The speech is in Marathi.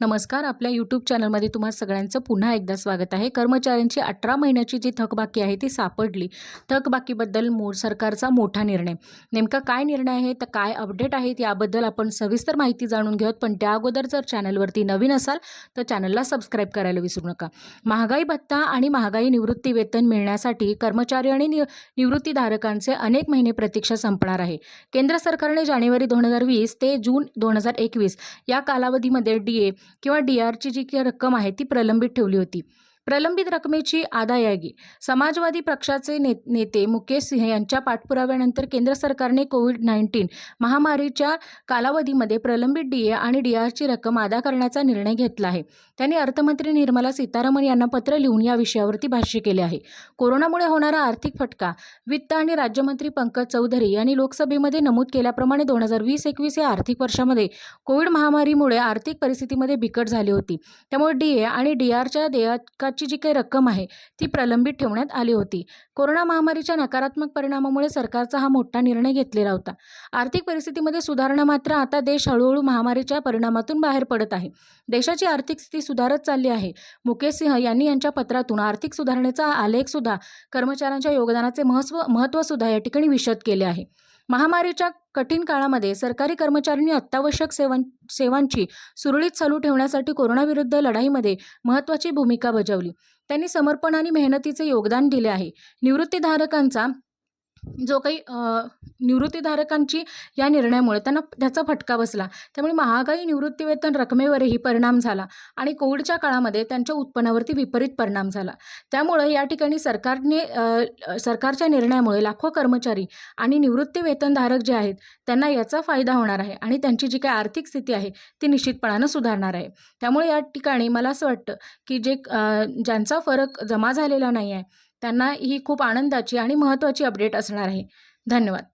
नमस्कार आपल्या यूट्यूब चॅनलमध्ये तुम्हा सगळ्यांचं पुन्हा एकदा स्वागत आहे. कर्मचाऱ्यांची अठरा महिन्याची जी थकबाकी आहे ती सापडली. थकबाकीबद्दल मो सरकारचा मोठा निर्णय. नेमका काय निर्णय आहे तर काय अपडेट आहेत याबद्दल आपण सविस्तर माहिती जाणून घेऊत पण त्या अगोदर जर चॅनलवरती नवीन असाल तर चॅनलला सबस्क्राईब करायला विसरू नका. महागाई भत्ता आणि महागाई निवृत्ती वेतन मिळण्यासाठी कर्मचारी आणि नि निवृत्तीधारकांचे अनेक महिने प्रतीक्षा संपणार आहे. केंद्र सरकारने जानेवारी दोन हजार वीस ते जून दोन हजार एकवीस या कालावधीमध्ये डी ए किंवा डी आरची जी काही रक्कम आहे ती प्रलंबित ठेवली होती. प्रलंबित रकमेची आदायगी. समाजवादी पक्षाचे ने नेते मुकेश सिंह यांच्या पाठपुराव्यानंतर केंद्र सरकारने कोविड नाईन्टीन महामारीच्या कालावधीमध्ये प्रलंबित डी ए आणि डी आरची रक्कम अदा करण्याचा निर्णय घेतला आहे. त्यांनी अर्थमंत्री निर्मला सीतारामन यांना पत्र लिहून या विषयावरती भाष्य केले आहे. कोरोनामुळे होणारा आर्थिक फटका वित्त आणि राज्यमंत्री पंकज चौधरी यांनी लोकसभेमध्ये नमूद केल्याप्रमाणे दोन हजार वीस एकवीस या आर्थिक वर्षामध्ये कोविड महामारीमुळे आर्थिक परिस्थितीमध्ये बिकट झाली होती. त्यामुळे डी ए आणि डी आरच्या देयकाची जी काही रक्कम आहे ती प्रलंबित ठेवण्यात आली होती. कोरोना महामारीच्या नकारात्मक परिणामामुळे सरकारचा हा मोठा निर्णय घेतलेला होता. आर्थिक परिस्थितीमध्ये सुधारणा मात्र आता देश हळूहळू महामारीच्या परिणामातून बाहेर पडत आहे. देशाची आर्थिक स्थिती सुधारत चालली आहे. मुकेश सिंह यांनी यांच्या पत्रातून आर्थिक सुधारणेचा आलेखसुद्धा कर्मचाऱ्यांच्या योगदानाचे महत्त्व महत्त्वसुद्धा या ठिकाणी विशद केले आहे. महामारीच्या कठीण काळामध्ये सरकारी कर्मचाऱ्यांनी अत्यावश्यक सेवां सेवांची सुरळीत चालू ठेवण्यासाठी कोरोनाविरुद्ध लढाईमध्ये महत्त्वाची भूमिका बजावली. त्यांनी समर्पण आणि मेहनतीचे योगदान दिले आहे. निवृत्तीधारकांचा जो काही निवृत्तीधारकांची या निर्णयामुळे त्यांना त्याचा फटका बसला. त्यामुळे महागाई निवृत्तीवेतन रकमेवरही परिणाम झाला आणि कोविडच्या काळामध्ये त्यांच्या उत्पन्नावरती विपरीत परिणाम झाला. त्यामुळे या ठिकाणी सरकारने सरकारच्या निर्णयामुळे लाखो कर्मचारी आणि निवृत्तीवेतनधारक जे आहेत त्यांना याचा फायदा होणार आहे आणि त्यांची जी काही आर्थिक स्थिती आहे ती निश्चितपणानं सुधारणार आहे. त्यामुळे या ठिकाणी मला असं वाटतं की जे ज्यांचा फरक जमा झालेला नाही आहे त्यांना ही खूप आनंदाची आणि महत्त्वाची अपडेट असणार आहे. धन्यवाद.